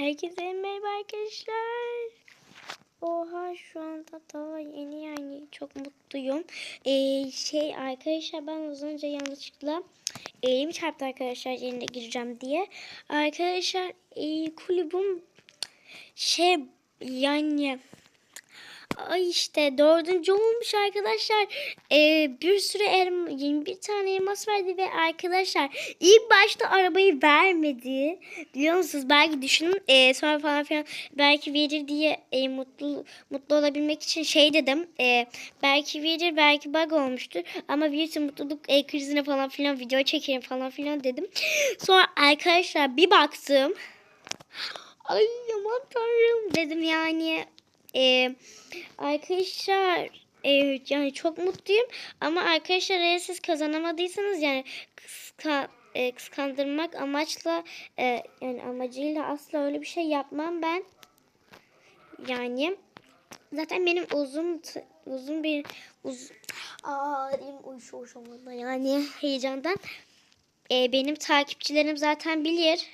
Herkese merhaba arkadaşlar. Oha şu anda daha yeni yani çok mutluyum. Ee, şey arkadaşlar ben az önce yanlışlıkla elimi çarptı arkadaşlar yerine gireceğim diye. Arkadaşlar e, kulübüm şey yani Ay işte dördüncü olmuş arkadaşlar. Ee, bir sürü elma, 21 tane elmas verdi ve arkadaşlar ilk başta arabayı vermedi. Biliyor musunuz? Belki düşünün ee, sonra falan filan belki verir diye ee, mutlu mutlu olabilmek için şey dedim. Ee, belki verir belki bug olmuştur ama verirse mutluluk ee, krizine falan filan video çekerim falan filan dedim. Sonra arkadaşlar bir baktım. Ay aman tanrım dedim yani. Ee, arkadaşlar e, yani çok mutluyum ama arkadaşlar eğer siz kazanamadıysanız yani kıska, e, kıskandırmak amaçla e, yani amacıyla asla öyle bir şey yapmam ben. Yani zaten benim uzun uzun bir uz Aa, şu anda yani heyecandan. E, benim takipçilerim zaten bilir.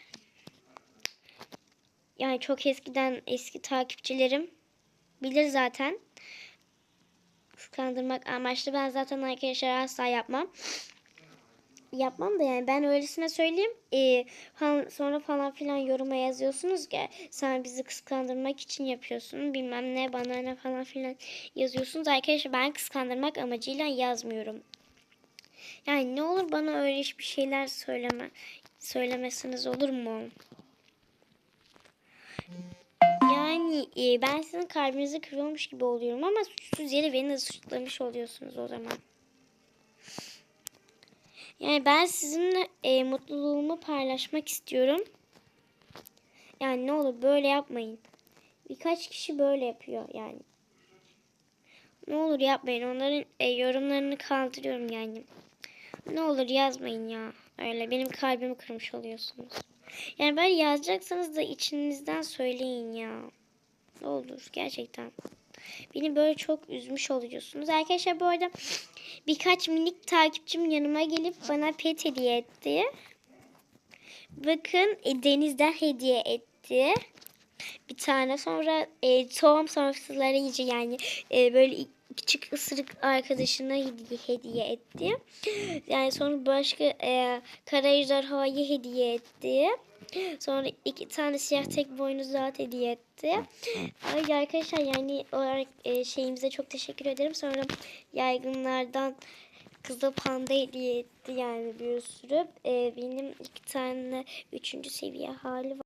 Yani çok eskiden eski takipçilerim bilir zaten. Kıskandırmak amaçlı ben zaten arkadaşlar asla yapmam. Yapmam da yani ben öylesine söyleyeyim. Ee, falan- sonra falan filan yoruma yazıyorsunuz ki sen bizi kıskandırmak için yapıyorsun bilmem ne bana ne falan filan yazıyorsunuz. Arkadaşlar ben kıskandırmak amacıyla yazmıyorum. Yani ne olur bana öyle bir şeyler söyleme söylemesiniz olur mu? Yani e, ben sizin kalbinizi kırıyormuş gibi oluyorum ama suçsuz yere beni de suçlamış oluyorsunuz o zaman. Yani ben sizinle e, mutluluğumu paylaşmak istiyorum. Yani ne olur böyle yapmayın. Birkaç kişi böyle yapıyor yani. Ne olur yapmayın. Onların e, yorumlarını kaldırıyorum yani. Ne olur yazmayın ya. Öyle benim kalbimi kırmış oluyorsunuz. Yani böyle yazacaksanız da içinizden söyleyin ya. Ne olur gerçekten. Beni böyle çok üzmüş oluyorsunuz. Arkadaşlar bu arada birkaç minik takipçim yanıma gelip bana pet hediye etti. Bakın e, Deniz'den hediye etti. Bir tane sonra e, tohum sonrasıları iyice yani e, böyle küçük ısırık arkadaşına hediye, hediye etti. Yani sonra başka e, kara ejderhayı hediye etti. Sonra iki tane siyah tek boynuzlu at hediye etti. Ay arkadaşlar yani olarak e, şeyimize çok teşekkür ederim. Sonra yaygınlardan kızıl panda hediye etti yani bir sürü. E, benim iki tane üçüncü seviye hali var.